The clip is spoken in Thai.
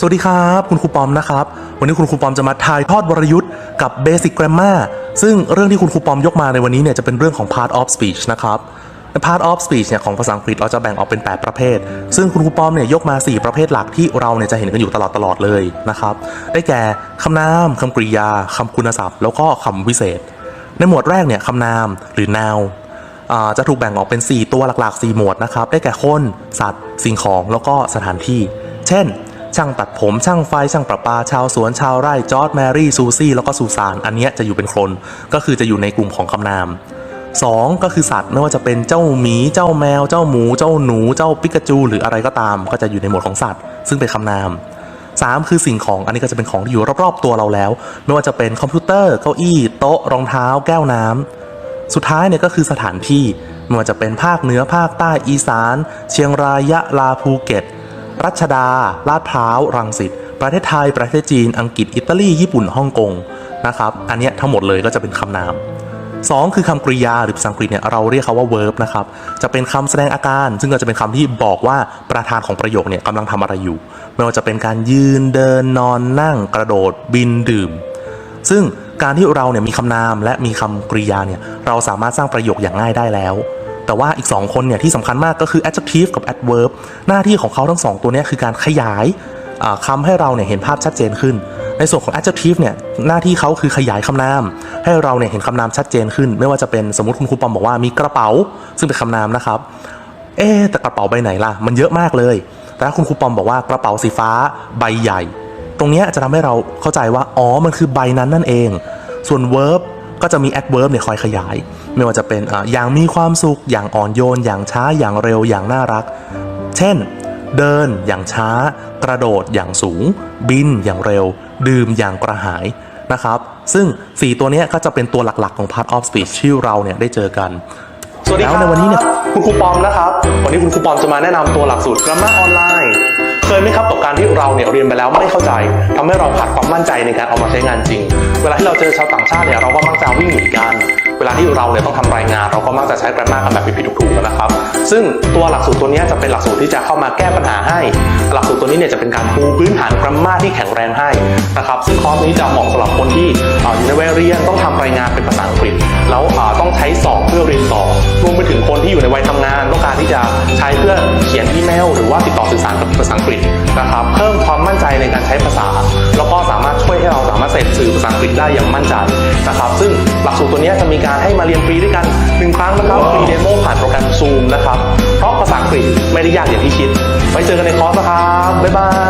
สวัสดีครับ คุณครูปอมนะครับ วันนี้คุณครูปอมจะมาถ่ายทอดวรยุทธ์กับ Basic Grammar ซึ่งเรื่องที่คุณครูปอมยกมาในวันนี้เนี่ยจะเป็นเรื่องของ Part of Speech นะครับใน Part of Speech เนี่ยของภาษาอังกฤษเราจะแบ่งออกเป็น 8 ประเภท ซึ่งคุณครูปอมเนี่ยยกมา 4 ประเภทหลักที่เราเนี่ยจะเห็นกันอยู่ตลอดตลอดเลยนะครับ ได้แก่คำนามคำกริยาคำคุณศัพท์ แล้วก็คำวิเศษ ในหมวดแรกเนี่ยคำนามหรือ noun จะถูกแบ่งออกเป็น 4 ตัวหลักๆ 4 หมวดนะครับ ได้แก่คน สัตว์ สิ่งของ แล้วก็สถานที่ เช่น ช่างตัดผมช่างไฟช่างประปาชาวสวนชาวไร่จอร์ดแมรี่ซูซี่แล้วก็ซูซาน อันนี้จะอยู่เป็นคนก็คือจะอยู่ในกลุ่มของคำนาม 2 ก็คือสัตว์ไม่ว่าจะเป็นเจ้าหมี เจ้าแมว เจ้าหมู เจ้าหนู เจ้าปิกาจู หรืออะไรก็ตาม ก็จะอยู่ในหมวดของสัตว์ ซึ่งเป็นคำนาม 3 คือสิ่งของอันนี้ก็จะเป็นของที่อยู่รอบๆตัวเราแล้ว ไม่ว่าจะเป็นคอมพิวเตอร์เก้าอี้โต๊ะรองเท้า แก้วน้ำสุดท้ายเนี่ยก็คือสถานที่ไม่ว่าจะเป็นภาคเหนือภาคใต้อีสาน เชียงรายยะลาภูเก็ต รัชดา ลาดพร้าว รังสิต ประเทศไทย ประเทศจีน อังกฤษ อิตาลี ญี่ปุ่น ฮ่องกง นะครับ อันนี้ทั้งหมดเลยก็จะเป็นคำนาม 2 คือคำกริยาหรือภาษาอังกฤษเนี่ยเราเรียกเขาว่า verb นะครับ จะเป็นคำแสดงอาการ ซึ่งก็จะเป็นคำที่บอกว่าประธานของประโยคเนี่ยกำลังทำอะไรอยู่ ไม่ว่าจะเป็นการยืน เดิน นอน นั่ง กระโดด บิน ดื่ม ซึ่งการที่เราเนี่ยมีคำนามและมีคำกริยาเนี่ย เราสามารถสร้างประโยคอย่างง่ายได้แล้ว แต่ว่าอีก 2 คนเนี่ยที่สำคัญมากก็คือ adjective กับ adverb หน้าที่ของเขาทั้งสองตัวนี้คือการขยายอ่าคำให้เราเนี่ยเห็นภาพชัดเจนขึ้น ในส่วนของ adjective เนี่ยหน้าที่เขาคือขยายคำนาม ให้เราเนี่ยเห็นคำนามชัดเจนขึ้น ไม่ว่าจะเป็นสมมติคุณครูปอมบอกว่ามีกระเป๋า ซึ่งเป็นคำนามนะครับ เอ๊แต่กระเป๋าใบไหนล่ะ มันเยอะมากเลย แต่ถ้าคุณครูปอมบอกว่ากระเป๋าสีฟ้าใบใหญ่ ตรงนี้จะทำให้เราเข้าใจว่าอ๋อมันคือใบนั้นนั่นเอง ส่วน verb ก็จะมี adverb เนี่ยคอยขยาย ไม่ว่าจะเป็นอ่าอย่างมีความสุข อย่างอ่อนโยน อย่างช้า อย่างเร็ว อย่างน่ารัก เช่น เดิน อย่างช้า กระโดด อย่างสูง บิน อย่างเร็ว ดื่ม อย่างกระหายนะครับ ซึ่ง 4 ตัวเนี้ยก็จะเป็นตัวหลักๆของ part of speech ที่เราเนี่ยได้เจอกันสวัสดีครับแล้วในวันนี้เนี่ยคุณครูปอมนะครับ วันนี้คุณครูปอมจะมาแนะนำตัวหลักสูตร Grammar ออนไลน์ เคยไหมครับกับการที่เราเนี่ยเรียนไปแล้วไม่เข้าใจทำให้เราขาดความมั่นใจในการเอามาใช้งานจริง เวลาที่เราเจอชาวต่างชาติเนี่ยเราก็มักจะวิ่งหนีกัน เวลาที่เราเนี่ยต้องทำรายงาน เราก็มักจะใช้ Grammar กันแบบผิดๆถูกๆนะครับ ซึ่งตัวหลักสูตรตัวนี้จะเป็นหลักสูตรที่จะเข้ามาแก้ปัญหาให้ หลักสูตรตัวนี้เนี่ยจะเป็นการปูพื้นฐาน Grammar ที่แข็งแรงให้นะครับซึ่งคอร์สนี้จะเหมาะสำหรับคนที่อยู่ในวัยเรียนต้องทำรายงานเป็นภาษาอังกฤษ แล้วต้องใช้สอบเพื่อเรียนต่อ ต่อสื่อสารกับภาษาอังกฤษนะครับ เพิ่มความมั่นใจในการใช้ภาษา แล้วก็สามารถช่วยให้เราสามารถเสพสื่อภาษาอังกฤษได้อย่างมั่นใจนะครับ ซึ่งหลักสูตรตัวนี้จะมีการให้มาเรียนฟรีด้วยกันหนึ่งครั้งนะครับฟรีเดโมผ่านโปรแกรม Zoom นะครับ เพราะภาษาอังกฤษไม่ได้ยากอย่างที่คิด ไว้เจอกันในคอร์สนะครับ บ๊ายบาย